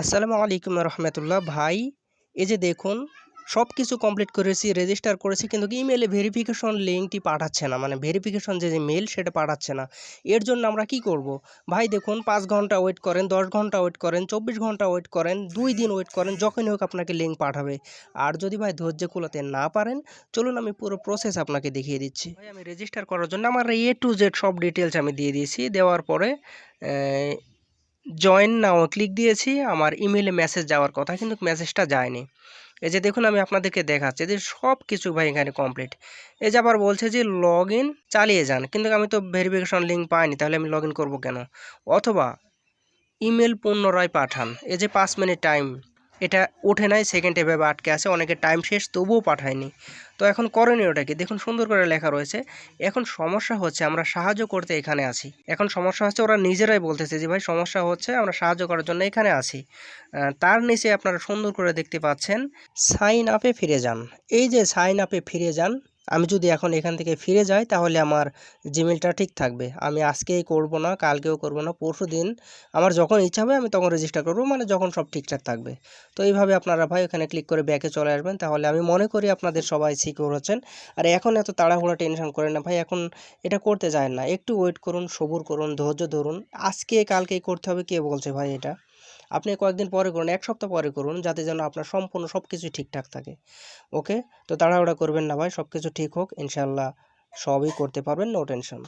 আসসালামু আলাইকুম রহমতুল্লাহ ভাই। এই যে দেখুন সব কিছু কমপ্লিট করেছি রেজিস্টার করেছি, কিন্তু ইমেলে ভেরিফিকেশন লিঙ্কটি পাঠাচ্ছে না? মানে ভেরিফিকেশন যে মেল সেটা পাঠাচ্ছে না। এর জন্য আমরা কি করব? ভাই দেখুন, পাঁচ ঘণ্টা ওয়েট করেন, দশ ঘণ্টা ওয়েট করেন, চব্বিশ ঘণ্টা ওয়েট করেন, দুই দিন ওয়েট করেন, যখনই হোক আপনাকে লিঙ্ক পাঠাবে। আর যদি ভাই ধৈর্য কুলাতে না পারেন, চলুন আমি পুরো প্রসেস আপনাকে দেখিয়ে দিচ্ছি। ভাই, আমি রেজিস্টার করার জন্য আমার এ টু জেড সব ডিটেলস আমি দিয়ে দিয়েছি। দেওয়ার পরে জয়েন নাও ক্লিক দিয়েছি, আমার ইমেলে মেসেজ যাওয়ার কথা, কিন্তু মেসেজটা যায়নি। এই যে দেখুন, আমি আপনাদেরকে দেখাচ্ছি যে সব কিছু ভাই এখানে কমপ্লিট এই যে আবার বলছে যে লগ চালিয়ে যান, কিন্তু আমি তো ভেরিফিকেশন লিঙ্ক পাইনি, তাহলে আমি লগ ইন করব কেন? অথবা ইমেল পুনরায় পাঠান, এই যে পাঁচ মিনিট টাইম এটা ওঠে নাই সেকেন্ড এভাবে আটকে আছে অনেকে টাইম শেষ, তবুও পাঠায়নি। তো এখন করণীয়টা কি? দেখুন, সুন্দর করে লেখা রয়েছে। এখন সমস্যা হচ্ছে, আমরা সাহায্য করতে এখানে আছি। এখন সমস্যা হচ্ছে, ওরা নিজেরাই বলতেছে যে, ভাই, সমস্যা হচ্ছে, আমরা সাহায্য করার জন্য এখানে আছি। তার নিচে আপনারা সুন্দর করে দেখতে পাচ্ছেন সাইন আপে ফিরে যান। এই যে সাইন আপে ফিরে যান আমি যদি এখন এখান থেকে ফিরে যাই, তাহলে আমার জিমেলটা ঠিক থাকবে। আমি আজকেই করব না, কালকেও করব না, পরশু দিন আমার যখন ইচ্ছা হবে আমি তখন রেজিস্টার করব মানে যখন সব ঠিকঠাক থাকবে। তো এইভাবে আপনারা ভাই ওখানে ক্লিক করে ব্যাকে চলে আসবেন, তাহলে আমি মনে করি আপনাদের সবাই সিকিউর হচ্ছেন। আর এখন এত তাড়াহুড়া টেনশন করেন না ভাই, এখন এটা করতে যায় না। একটু ওয়েট করুন, সবুর করুন, ধৈর্য ধরুন। আজকে, কালকেই করতে হবে, কে বলছে ভাই এটা? আপনি কয়েকদিন পরে করুন, এক সপ্তাহ পরে করুন, যাতে যেন আপনার সম্পূর্ণ সব কিছু ঠিকঠাক থাকে। ওকে? তো তাড়াহুড়া করবেন না ভাই সব কিছু ঠিক হোক ইনশাল্লাহ সবই করতে পারবেন নো টেনশন